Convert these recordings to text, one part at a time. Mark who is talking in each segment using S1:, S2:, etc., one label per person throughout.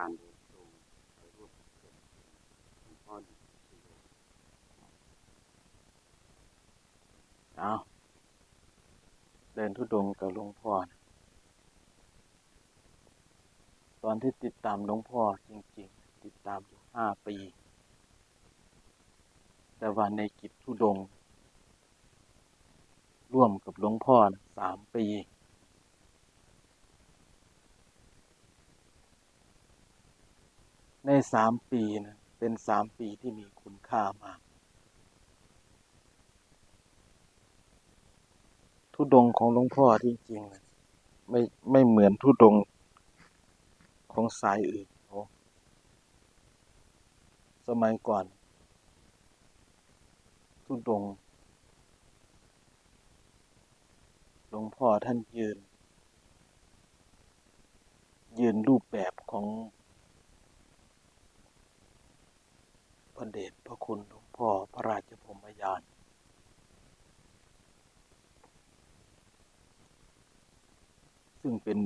S1: การโดยตรงไปร่วมกับเพื่อนหลวงพ่อดิชิโย
S2: เอาเดินทุดงกับหลวงพ่อนะตอนที่ติดตามหลวงพ่อจริง ๆ ติดตามอยู่ห้าปี แต่ว่าในกิจทุดง ร่วมกับหลวงพ่อนะสามปี ในสามปีนะเป็นสามปีที่มีคุณค่ามาก ทุดงของหลวงพ่อจริงๆนะไม่ไม่เหมือนทุดงของสายอื่นเขาสมัยก่อน ทุดงหลวงพ่อท่านยืน ยืนรูปแบบของพ ระเดชพระคุณหลวงพ่อพระราชพรมยานซึ่งเป็น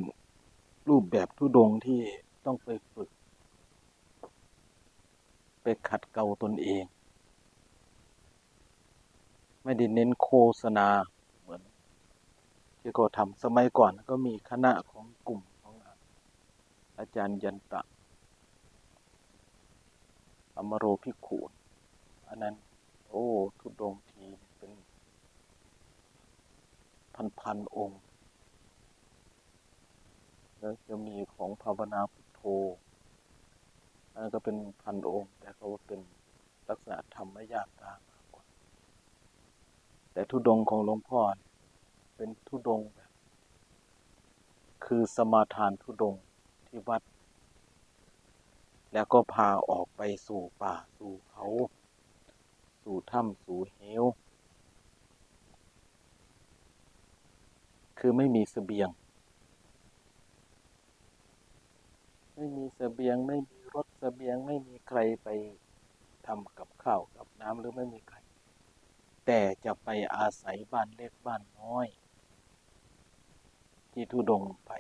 S2: รูปแบบทุดงที่ต้องไปฝึก ไปขัดเกลาตนเอง ไม่ได้เน้นโฆษณาเหมือน ที่เขาทำสมัยก่อนก็มีคณะของกลุ่มของอาจารย์ยันตะ มโรภิกขุอันนั้น โอ้ ทุดงทีเป็น พันพันองค์ แล้วจะมีของภาวนาพุทโธอันนั้นก็เป็นพันองค์ แต่เขาเป็นลักษณะธรรมยากตามากกว่า แต่ทุดงของหลวงพ่อเป็นทุดงแบบคือสมาทานทุดงที่วัด แล้วก็พาออกไปสู่ป่าสู่เขา สู่ถ้ำสู่เหว คือไม่มีเสบียง ไม่มีเสบียงไม่มีรถเสบียงไม่มีใครไปทำกับข้าวกับน้ำหรือไม่มีใคร แต่จะไปอาศัยบ้านเล็กบ้านน้อย ที่ทุดงไป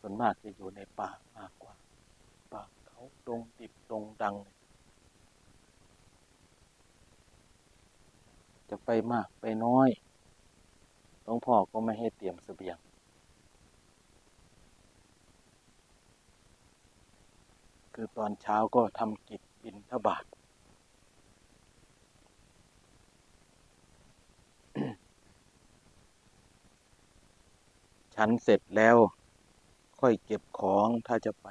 S2: ส่วนมากจะอยู่ในป่ามากกว่า ป่าเขาดงดิบดงดัง จะไปมากไปน้อยหลวงพ่อก็ไม่ให้เตรียมเสบียง คือตอนเช้าก็ทำกิจบินทบาทฉันเสร็จแล้ว ค่อยเก็บของถ้าจะไป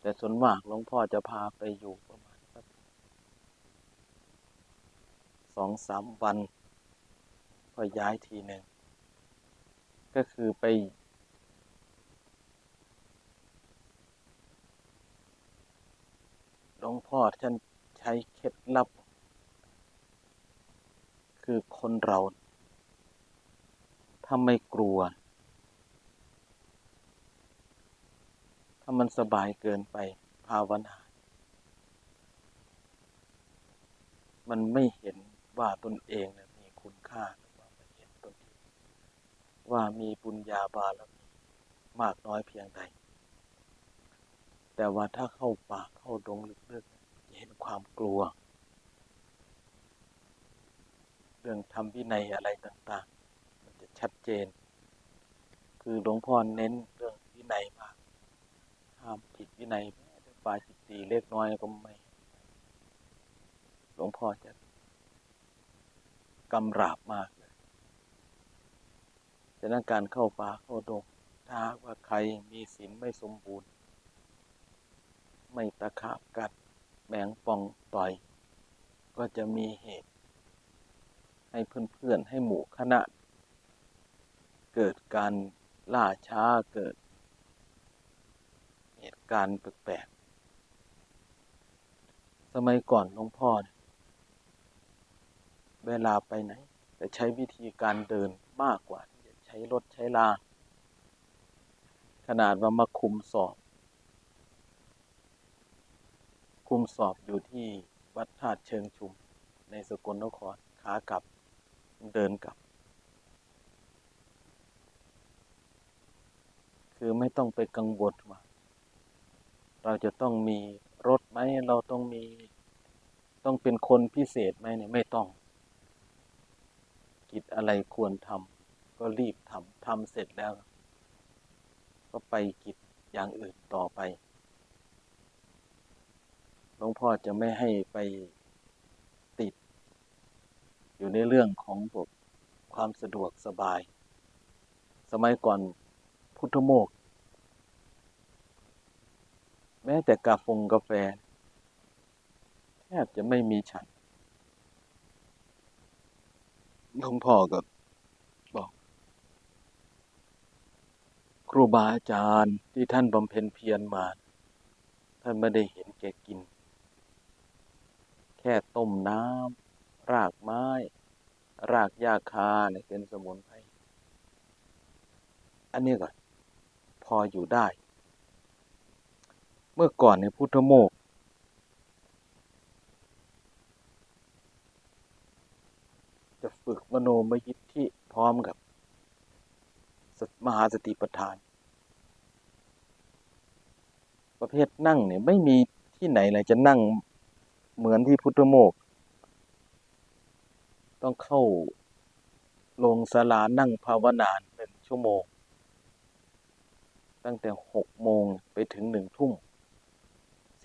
S2: แต่ส่วนมากหลวงพ่อจะพาไปอยู่ประมาณสักสองสามวัน ก็ย้ายทีหนึ่ง ก็คือไป หลวงพ่อท่านใช้เคล็ดลับ คือคนเราถ้าไม่กลัว ถ้ามันสบายเกินไปภาวนา มันไม่เห็นว่าตนเองนะมีคุณค่าว่าไม่เห็นตนเองว่ามีบุญญาบารมีมากน้อยเพียงใด แต่ว่าถ้าเข้าป่าเข้าดงลึกๆจะเห็นความกลัว เรื่องทำวินัยอะไรต่าง ๆ มันจะชัดเจน คือหลวงพ่อเน้นเรื่องวินัยมาก ห้ามผิดวินัยแม้แต่ปาจิตตีเล็กน้อยก็ไม่ หลวงพ่อจะกำราบมากเลยฉะนั้นการเข้าป่าเข้าดงถ้าว่าใครมีศีลไม่สมบูรณ์ ไม่ตะขาบกัดแมงปองต่อย ก็จะมีเหตุ ให้เพื่อนๆให้หมู่คณะ เกิดการล่าช้าเกิด การแปลกๆสมัยก่อนหลวงพ่อเนี่ยเวลาไปไหน จะใช้วิธีการเดินมากกว่าที่จะใช้รถใช้ลา ขนาดว่ามาคุมสอบ คุมสอบอยู่ที่วัดธาตุเชิงชุม ในสกลนครขากลับเดินกลับ คือคือไม่ต้องไปกังวลว่า เราจะต้องมีรถไหมเราต้องมีต้องเป็นคนพิเศษไหมเนี่ยไม่ต้อง กิจอะไรควรทำก็รีบทำทำเสร็จแล้ว ก็ไปกิจอย่างอื่นต่อไปหลวงพ่อจะไม่ให้ไปติด อยู่ในเรื่องของความสะดวกสบาย สมัยก่อนพุทธโมก แม้แต่กาฟงกาแฟ แทบจะไม่มีฉันหลวงพ่อก็บอก ครูบาอาจารย์ที่ท่านบำเพ็ญเพียรมา ท่านไม่ได้เห็นแก่กิน แค่ต้มน้ำรากไม้ รากหญ้าคาเนี่ยเป็นสมุนไพรอันนี้ก็พออยู่ได้ เมื่อก่อนในพุทธโมกข์จะฝึกมโนมยิทธิพร้อมกับสตมหาสติปัฏฐาน ประเภทนั่งเนี่ยไม่มีที่ไหนเลยจะนั่งเหมือนที่พุทธโมกข์ต้องเข้าลงศาลานั่งภาวนาเป็นชั่วโมง ตั้งแต่หกโมงไปถึงหนึ่งทุ่ม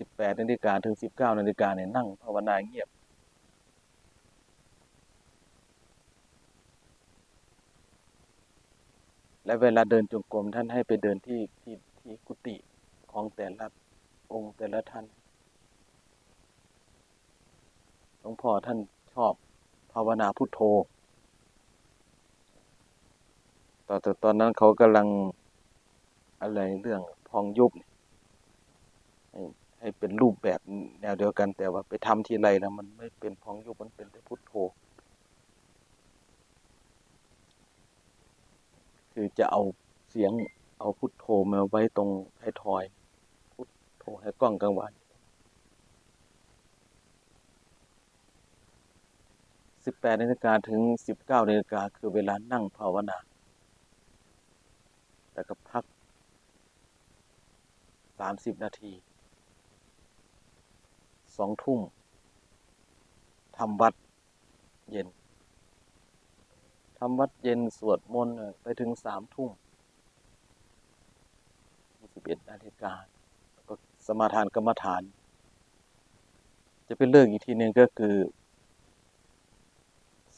S2: สิบแปดนาฬิกาถึงสิบเก้านาฬิกาเนี่ยนั่งภาวนาเงียบ และเวลาเดินจงกรมท่านให้ไปเดินที่ที่ที่กุฏิของแต่ละองค์แต่ละท่านหลวงพ่อท่านชอบภาวนาพุทโธตอนแต่ตอนนั้นเขากำลังอะไรเรื่องพองยุบเนี่ย ให้เป็นรูปแบบแนวเดียวกัน แต่ว่าไปทำทีไรแล้วมันไม่เป็นพองยุบมันเป็นแต่พุทโธคือจะเอาเสียงเอาพุทโธมาไว้ตรงท้ายทอย พุทโธให้กล้องกลางวันสิบแปดนาฬิกาถึงสิบเก้านาฬิกาคือเวลานั่งภาวนา แล้วก็พักสามสิบนาที สองทุ่มทำวัดเย็นทำวัดเย็นสวดมนต์ไปถึงสามทุ่มสิบเอ็ดนาฬิกาแล้วก็สมาทานกรรมฐาน จะเป็นเลิกอีกทีหนึ่งก็คือ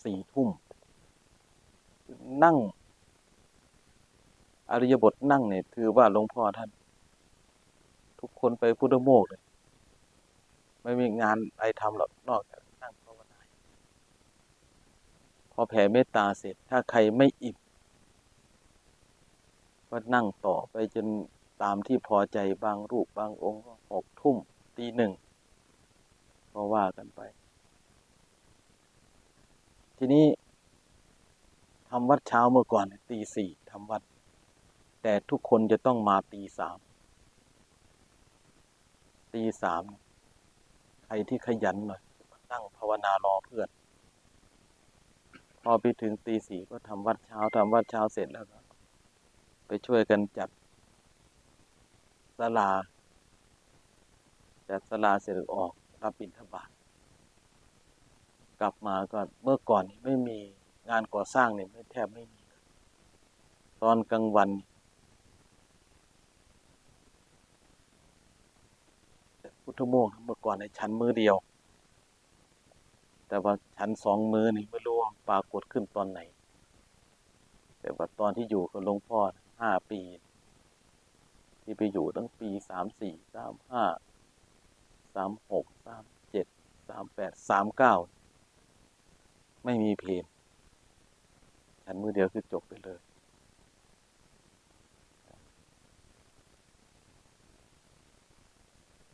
S2: สี่ทุ่ม นั่ง อริยบทนั่งเนี่ย ถือว่าหลวงพ่อท่าน ทุกคนไปพุทธโมกเลย ไม่มีงานอะไรทำหรอกนอกจากนั่งภาวนาพอแผ่เมตตาเสร็จถ้าใครไม่อิ่มก็นั่งต่อไปจนตามที่พอใจบางรูปบางองค์ก็หกทุ่มตีหนึ่งก็ว่ากันไป ทีนี้ทำวัดเช้าเมื่อก่อนตีสี่ทำวัด แต่ทุกคนจะต้องมาตีสามตีสาม รที่ขยันหน่อยมานั่งภาวนารอเพื่อน พอไปถึงตีสี่ก็ทำวัดเช้าทำวัดเช้าเสร็จแล้วก็ไปช่วยกันจัดศาลา จัดศาลาเสร็จออกรับบิณฑบาตกลับมาก็เมื่อก่อนนี่ไม่มีงานก่อสร้างเนี่ยไม่แทบไม่มี ตอนกลางวันนี่แต่ พุทธมกข์เมื่อก่อนในชั้นมือเดียว แต่ว่าชั้นสองมือนี่ไม่รู้ว่าปรากฏขึ้นตอนไหน แต่ว่าตอนที่อยู่กับหลวงพ่อห้าปี ที่ไปอยู่ตั้งปีสามสี่สามห้าสามหกสามเจ็ดสามแปดสามเก้าไม่มีเพลงชั้นมือเดียวคือจบไปเลย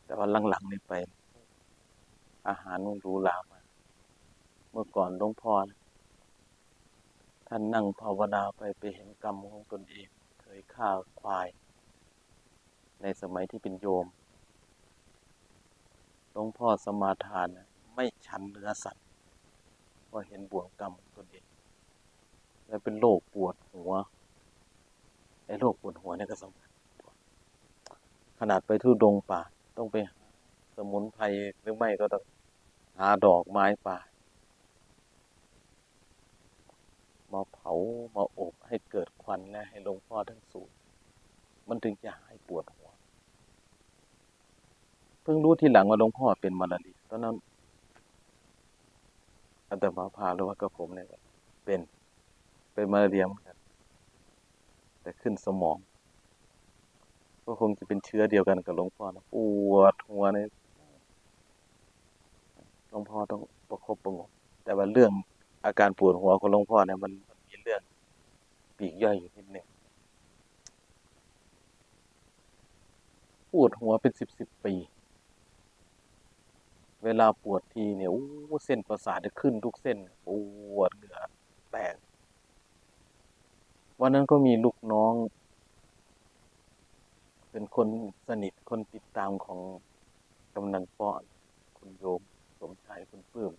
S2: แต่ว่าหลังๆนี่ไป อาหารมันหรูหรามาเมื่อก่อนหลวงพ่อนะท่านนั่งภาวนาไปไปเห็นกรรมของตนเอง เคยฆ่าควาย ในสมัยที่เป็นโยมหลวงพ่อสมาทานนะไม่ฉันเนื้อสัตว์พราะเห็นบ่วงกรรมของตนเองและเป็นโรคปวดหัวไอ้โรคปวดหัวเนี่ยก็สำคัญขนาดไปทุดงป่า ต้องไปหาสมุนไพรหรือไม่ก็ต้องหาดอกไม้ป่า มาเผามาอบให้เกิดควันและให้หลวงพ่อทั้งสูดมันถึงจะหายปวดหัว เพิ่งรู้ทีหลังว่าหลวงพ่อเป็นมาลาเรียตอนนั้นอาตมาพาหรือว่ากับผมเนี่ยเป็นเป็นมาลาเรียเหมือนกันแต่ขึ้นสมอง ก็คงจะเป็นเชื้อเดียวกันกับหลวงพ่อนะปวดหัวเนี่ยหลวงพ่อต้องประคบประงมแต่ว่าเรื่องอาการปวดหัวของหลวงพ่อเนี่ยมันมีเรื่องปีกย่อยอยู่นิดหนึ่งปวดหัวเป็นสิบสิบปี เวลาปวดทีเนี่ยโอ้เส้นประสาทจะขึ้นทุกเส้นปวดเหงื่อแตกวันนั้นก็มีลูกน้อง เป็นคนสนิทคนติดตามของกำนันป้อนคุณโยมสมชายคุณปื้ม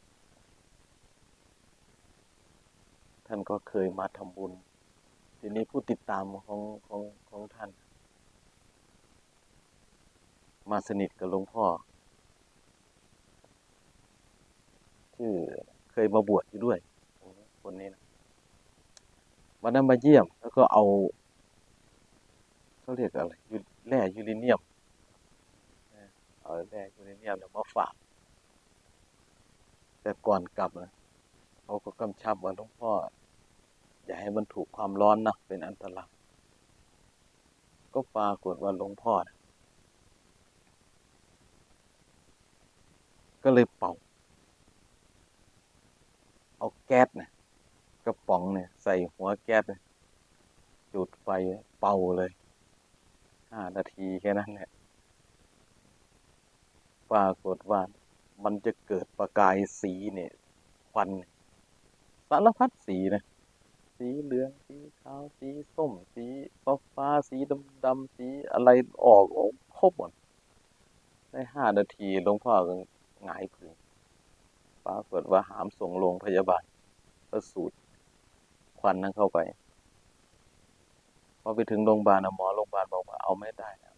S2: ท่านก็เคยมาทำบุญ ทีนี้ผู้ติดตามของของของท่าน มาสนิทกับหลวงพ่อชื่อเคยมาบวชอยู่ด้วย คนนี้นะวันนั้นมาเยี่ยมแล้วก็เอา เขาเรียกอะไรแร่ยูเรเนียมเอาแร่ยูเรเนียมเนี่ยมาฝาก แต่ก่อนกลับนะเขาก็กำชับว่าหลวงพ่อ อย่าให้มันถูกความร้อนนะเป็นอันตรายก็ปรากฏว่าหลวงพ่อนะก็เลยเป่า เอาแก๊สเนี่ยกระป๋องเนี่ย ใส่หัวแก๊สเนี่ยจุดไฟเป่าเลย ห้านาทีแค่นั้นแหละปรากฏว่ามันจะเกิดประกายสีเนี่ยควันสารพัดสีนะ สีเหลือง สีขาว สีส้ม สีฟ้าฟ้า สีดำดำสีอะไรออกออกครบหมดได้ห้านาทีหลวงพ่อก็หงายผึงปรากฏว่าหามส่งโรงพยาบาลก็สูดควันนั้นเข้าไป อไปถึงโรงพยาบาลนะหมอโรงพยาบาลบอกว่าเอาไม่ได้แล้ว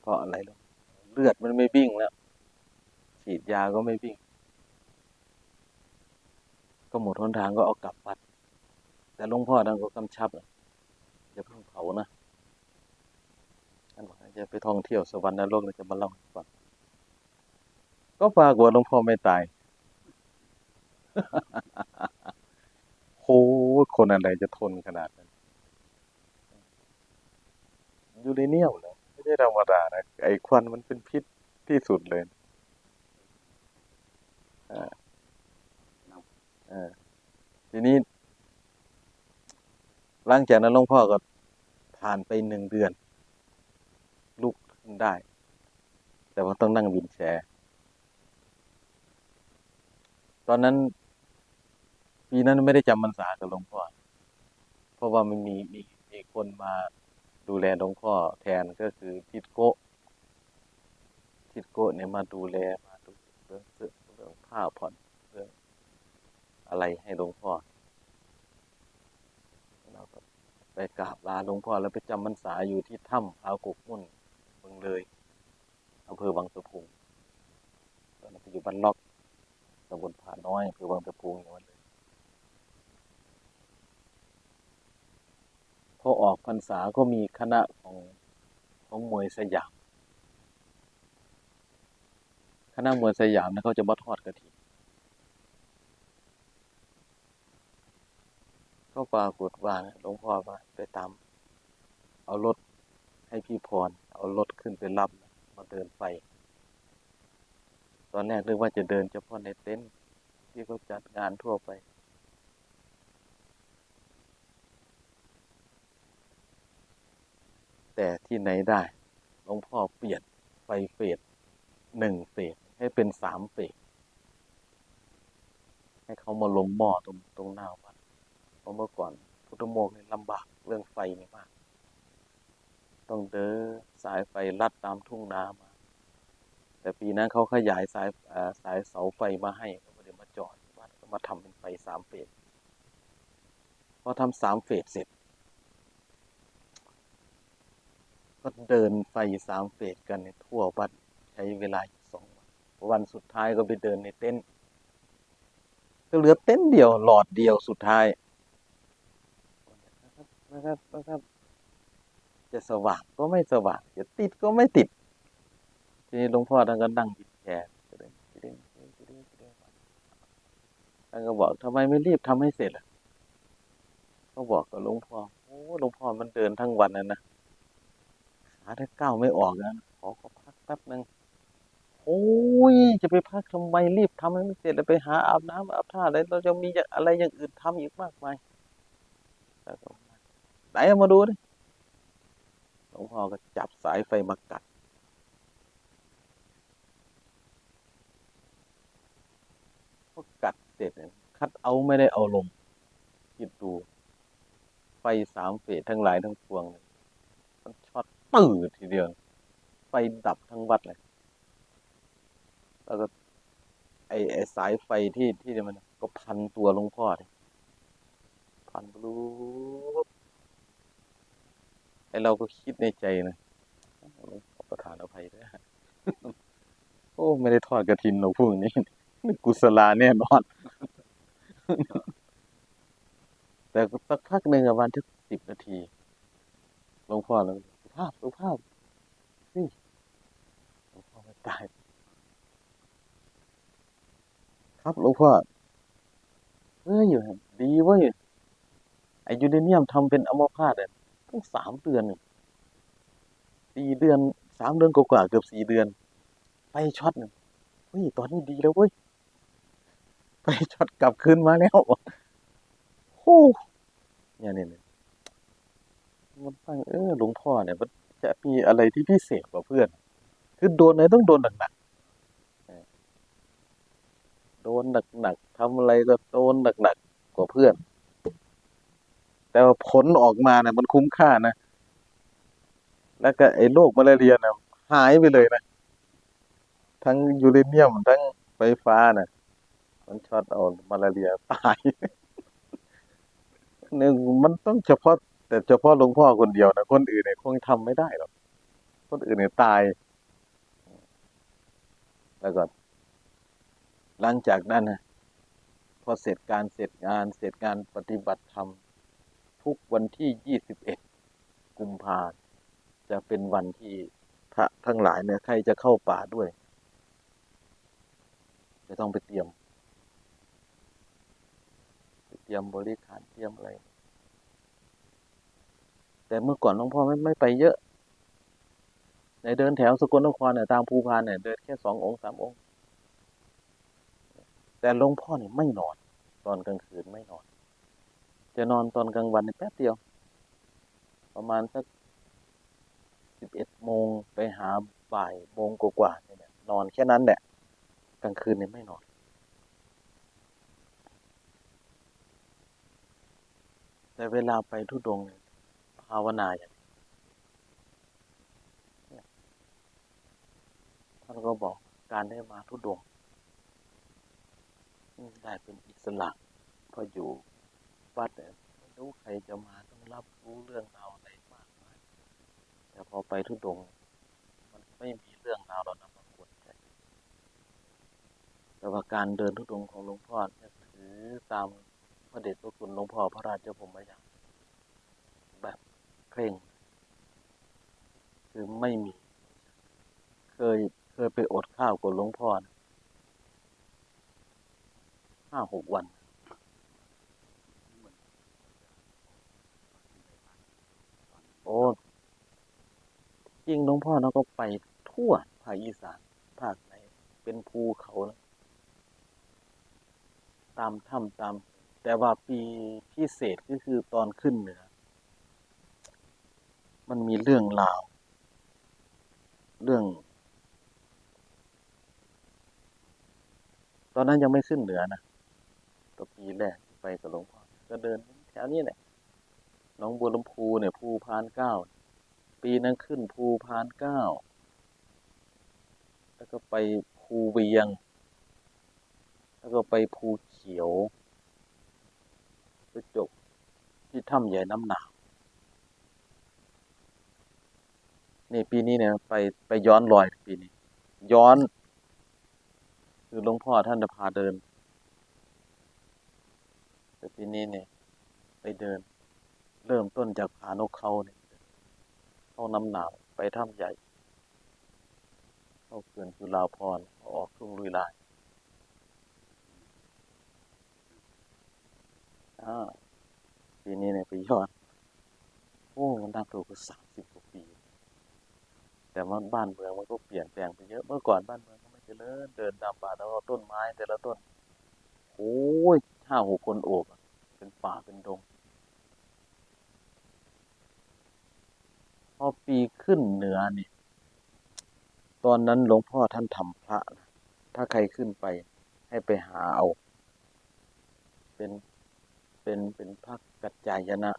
S2: เพราะอะไรลูกเลือดมันไม่วิ่งแล้วฉีดยาก็ไม่วิ่ง ก็หมดหนทางก็เอากลับวัด แต่หลวงพ่อท่านก็กำชับนะอย่าเพิ่งเผานะท่านบอกจะไปท่องเที่ยวสวรรค์นรกจะมาเล่าให้ฟังก็ปรากฏหลวงพ่อไม่ตาย โหคนอะไรจะทนขนาดนั้นยูเรเนียมนะไม่ใช่ธรรมดานะไอ้ควันมันเป็นพิษที่สุดเลยอ่าอ่าทีนี้หลังจากนั้นหลวงพ่อก็ผ่านไปหนึ่งเดือน ลุกขึ้นได้ แต่ว่าต้องนั่งวินแชร์ ตอนนั้น ปีนั้นไม่ได้จำพรรษากับหลวงพ่อ เพราะว่ามันมีมีมีคนมาดูแลหลวงพ่อแทนก็คือทิดโกทิดโกเนี่ยมาดูแลมาดูเรื่องเสื้อเรื่องผ้าผ่อนเรื่องอะไรให้หลวงพ่อเราก็ไปกราบลาหลวงพ่อแล้วไปจำพรรษาอยู่ที่ถ้ำอาวกุกมุ่นเมืองเลยอำเภอวังสะพุงตอนนั้นไปอยู่บ้านล็อกตำบลผาน้อยอำเภอวังสะพุงอย่างนั้นเลย พอออกพรรษาก็มีคณะของของมวยสยาม คณะมวยสยามนะเขาจะมาทอดกระถิ่นก็ปรากฏว่านหลวงพ่อว่าไปตาม เอารถให้พี่พร เอารถขึ้นไปรับมาเดินไป ตอนแรกนึกว่าจะเดินเฉพาะในเต็นท์ที่เขาจัดงานทั่วไป แต่ที่ไหนได้ หลวงพ่อเปลี่ยนไปเฟสหนึ่งเฟสให้เป็นสามเฟสให้เขามาลงหม้อตรงตรงหน้าวัดเพราะเมื่อก่อนพุทธโมกข์เนี่ยลำบากเรื่องไฟนี่มาก ต้องเดินสายไฟลัดตามทุ่งนามา แต่ปีนั้นเขาขยายสายาสายเสาไฟมาให้ก็ไม่ได้มาจอดวัดก็มาทำเป็นไฟสามเฟสพอทำสามเฟสเสร็จ ก็เดินไฟสามเฟสกันในทั่ววัดใช้เวลาสองวันวันสุดท้ายก็ไปเดินในเต็นท์ก็เหลือเต็นท์เดียวหลอดเดียวสุดท้ายนะครับนะครับนะครับ จะสว่างก็ไม่สว่างจะติดก็ไม่ติด ทีนี้หลวงพ่อท่านก็นั่งบิดแชร์ท่านก็บอกทำไมไม่รีบทำให้เสร็จล่ะ ก็บอกกับหลวงพ่อโอ้หลวงพ่อมันเดินทั้งวันนะนะ ขาถ้าก้าวไม่ออกนะขอก็พักแป๊บหนึ่งโอ้ยจะไปพักทำไมรีบทำให้มันเสร็จแล้วไปหาอาบน้ำอาบท่าอะไรเราจะมีอะไรอย่างอื่นทำอีกมากมายแล้วก็ไหนเอามาดูดิหลวงพ่อก็จับสายไฟมากัดพอกัดเสร็จเนี่ยคัดเอาไม่ได้เอาลงคิดดู ไฟสามเฟสทั้งหลายทั้งปวงเนี่ย ปื้อทีเดียว ไฟดับทั้งวัดเลย แล้วก็ ไอไอสายไฟที่ที่มัน ก็พันตัวหลวงพ่อดิพันบลูบไอเราก็คิดในใจนะขอประทานอภัยด้วยโอ้ ไม่ได้ทอดกระถินหรอกพวกนี้กุศลาแน่นอน แต่สักพักหนึ่งอะวันที่สิบนาทีหลวงพ่อแล้ว ภาพสุภาพเฮ้ยหลวงพ่อไม่ตาย ครับหลวงพ่อเฮ้ยอยู่ดีเว้ยไอยูเรเนียมทำเป็นอัมพาตอะตั้งสามเดือนสี่เดือนสามเดือนกว่าเกือบสี่เดือนไฟช็อตหนึ่งเฮ้ยตอนนี้ดีแล้วเว้ยไฟช็อตกลับคืนมาแล้วโอ้เนี่ยเนี่ย มันฟังเออหลวงพ่อเนี่ยมันจะมีอะไรที่พิเศษกว่าเพื่อน คือโดนไหนต้องโดนหนักๆโดนหนักๆทำอะไรก็โดนหนักๆกว่าเพื่อน แต่ว่าผลออกมาเนี่ยมันคุ้มค่านะแล้วก็ไอ้โรคมาลาเรียเนะหายไปเลยนะทั้งยูเรเนียมทั้งไฟฟ้านะมันช็อตเอามาลาเรียตายหนึ่งมันต้องเฉพาะ แต่เฉพาะหลวงพ่อคนเดียวนะคนอื่นเนี่ยคงทำไม่ได้หรอกคนอื่นเนี่ยตาย แล้วก็หลังจากนั้นนะพอเสร็จการเสร็จงานเสร็จงานปฏิบัติธรรมทุกวันที่21กุมภาจะเป็นวันที่พระทั้งหลายเนี่ยใครจะเข้าป่าด้วย จะต้องไปเตรียม เตรียมบริขารเตรียมอะไร แต่เมื่อก่อนหลวงพ่อไม่ไม่ไปเยอะ ในเดินแถวสกลนครเนี่ยตามภูพานเนี่ยเดินแค่สององค์สามองค์ แต่หลวงพ่อเนี่ยไม่นอน ตอนกลางคืนไม่นอน จะนอนตอนกลางวันในแป๊บเดียว ประมาณสักสิบเอ็ดโมงไปหาบ่ายโมงกว่าๆเนี่ยนอนแค่นั้นแหละกลางคืนเนี่ยไม่นอนแต่เวลาไปทุดงเนี่ยาวนาอย่างท่านก็บอกการได้มาทุดงค์ได้เป็นอิสระพออยู่วัดไม่รู้ใครจะมาต้องรับรู้เรื่องราวอะไรมากมายแต่พอไปทุดง มันไม่มีเรื่องราวเหล่านั้นมากวนใจแต่ว่าการเดินทุดงของหลวงพ่อถือตามพระเดชพระคุณหลวงพ่อพระราชพรหมยานแบบ เคร่ง คือไม่มี เคยเคยไปอดข้าวกับหลวงพ่อนะห้าหกวันโอ้จริงหลวงพ่อเราก็ไปทั่วภาคอีสานภาคไหน เป็นภูเขานะตามถ้ำตาม แต่ว่าปีพิเศษก็คือตอนขึ้นเหนือ มันมีเรื่องราว เรื่อง ตอนนั้นยังไม่ขึ้นเหนือนะตัวปีแรกไปกับหลวงพ่อก็เดินแถวนี้แหละหน้องบัวลำพูเนี่ยภูพานเก้า ปีนั้นขึ้นภูพานเก้า แล้วก็ไปภูเวียง แล้วก็ไปภูเขียวไปจบที่ถ้ำใหญ่น้ำหนาว นี่ปีนี้เนี่ยไปไปย้อนรอยปีนี้ ย้อน คือหลวงพ่อท่านจะพาเดินแต่ปีนี้เนี่ย ไปเดิน เริ่มต้นจากผานกเขาเนี่ยเข้าน้ำหนาวไปถ้ำใหญ่ เข้าเขื่อนจุฬาภรออกทุ่งลุยลายอ่าปีนี้เนี่ยไปย้อนโอ้มันนับตัวก็สามสิบกว่า แต่ว่าบ้านเมืองมันก็เปลี่ยนแปลงไปเยอะ เมื่อก่อนบ้านเมืองก็ไม่เจริญเดินตามป่าแล้วต้นไม้แต่ละต้น โอ้ยห้าหกคนโอบ เป็นป่าเป็นดง พอปีขึ้นเหนือนี่ ตอนนั้นหลวงพ่อท่านทำพระนะถ้าใครขึ้นไปให้ไปหาเอา เป็น เป็น เป็นพระกัจจายนะ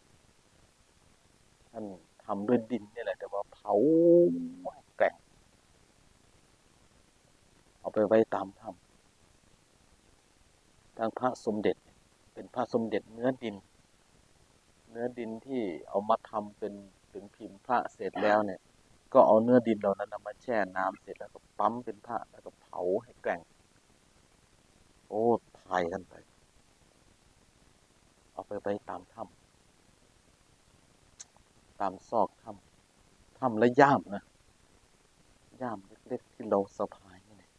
S2: ท่าน ทำด้วยดินนี่แหละ แต่ว่าเผาแกร่งเอาไปไว้ตามถ้ำทางพระสมเด็จ เป็นพระสมเด็จเนื้อดิน เนื้อดินที่เอามาทำเป็นเป็นพิมพ์พระเสร็จแล้วเนี่ย ก็เอาเนื้อดินเหล่านั้นมาแช่น้ำเสร็จแล้วก็ปั๊มเป็นพระแล้วก็เผาให้แกร่ง โอ้ทายกันไป เอาไปไว้ตามถ้ำ ตามซอกถ้ำถ้ำและย่ามนะย่ามเล็กๆที่เราสะพายนี่นะ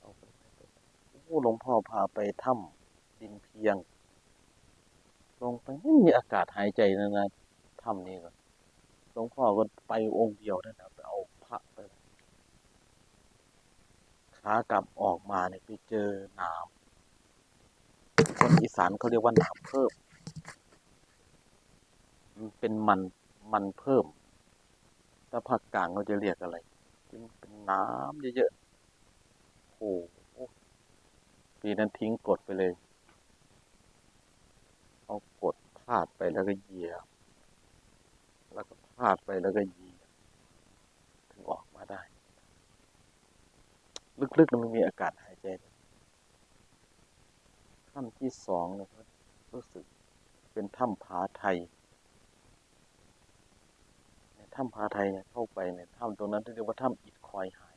S2: เอาไปไว้ตรงนั้นโอ้หลวงพ่อพาไปถ้ำดินเพียง ลงไปไม่มีอากาศหายใจนะนะถ้ำนี้ก็หลวงพ่อก็ไปองค์เดียวนั่นนะไปเอาพระไปขากลับออกมาเนี่ยไปเจอน้ำคนอีสานเขาเรียกว่าน้ำเพิ่มมันเป็นมัน มันเพิ่ม ถ้าภาคกลางเขาจะเรียกอะไรเป็นเป็นน้ำเยอะๆโอ้โหปีนั้นทิ้งกดไปเลย เอากดพาดไปแล้วก็เหยียบแล้วก็พาดไปแล้วก็เหยียบถึงออกมาได้ ลึกๆมันมีอากาศหายใจถ้ำที่สองเนี่ยก็รู้สึกเป็นถ้ำผาไทย ถ้ำผาไทยเนี่ยเข้าไปเนี่ยถ้ำตรงนั้นที่เรียกว่าถ้ำอิดคอยหาย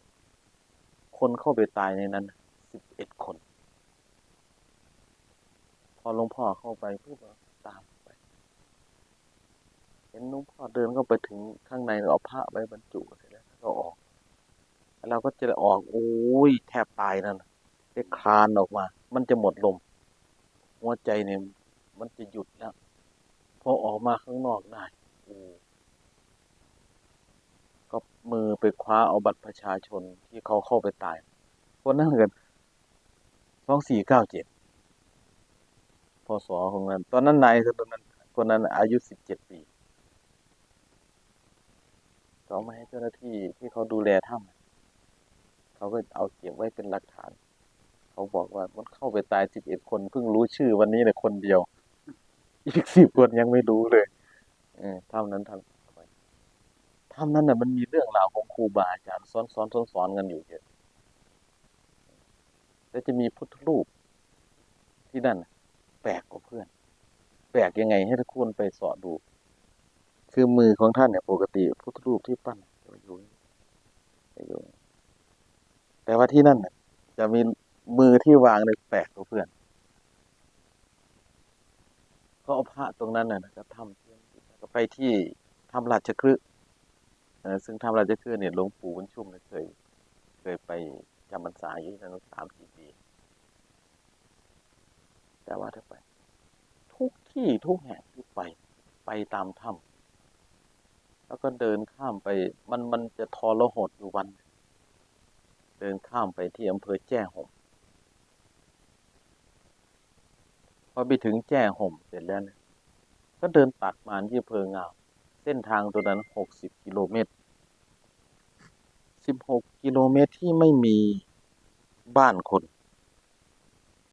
S2: คนเข้าไปตายในนั้นสิบเอ็ดคน พอหลวงพ่อเข้าไปปุ๊บตามไป เห็นหลวงพ่อเดินเข้าไปถึงข้างในเอาพระไว้บรรจุเสร็จแล้วก็ออกแล้วเราก็จะออกโอ้ยแทบตายนั่นได้คลานออกมา มันจะหมดลม หัวใจเนี่ยมันจะหยุดแล้วพอออกมาข้างนอกได้โอ้ มือไปคว้าเอาบัตรประชาชนที่เขาเข้าไปตาย คนนั้นกันสองสี่เก้าเจ็ดพศของนั้น ตอนนั้นนายคนนั้นคนนั้นอายุสิบเจ็ดปีเขามาให้เจ้าหน้าที่ที่เขาดูแลถ้ำเขาก็เอาเก็บไว้เป็นหลักฐาน เขาบอกว่ามันเข้าไปตายสิบเอ็ดคนเพิ่งรู้ชื่อวันนี้เลยคนเดียว อีกสิบคนยังไม่รู้เลย เออถ้ำนั้นทำ ไว้ถ้ำนั้นน่ะมันมีเรื่องราวของครูบาอาจารย์ซ้อนซ้อนซ้อนซ้อนกันอยู่เยอะแล้วจะมีพุทธรูปที่นั่นแปลกกว่าเพื่อน แปลกยังไงให้ทุกคนไปสอดดู คือมือของท่านเนี่ยปกติพุทธรูปที่ปั้นจะอยู่จะอยู่ แต่ว่าที่นั่นน่ะจะมีมือที่วางในยแปลกกว่าเพื่อนเขาเอาพระตรงนั้นน่ะนะครับทำก็ไปที่ถ้ำราชคฤห์เอ่ ซึ่งถ้ำราชคฤห์เนี่ยหลวงปู่บุญชุ่มเคย เคยไปจำพรรษาอยู่ที่นั่นสามสี่ปีแต่ว่าถ้าไป ทุกที่ทุกแห่งที่ไป ไปตามถ้ำแล้วก็เดินข้ามไป มันมันจะทรหดอยู่วัน เดินข้ามไปที่อำเภอแจ้ห่มพอไปถึงแจ้ห่มเสร็จแล้วเนี่ยก็เดินตัดมาที่อำเภองาว เส้นทางตัวนั้นหกสิบกิโลเมตรสิบหกกิโลเมตรที่ไม่มีบ้านคน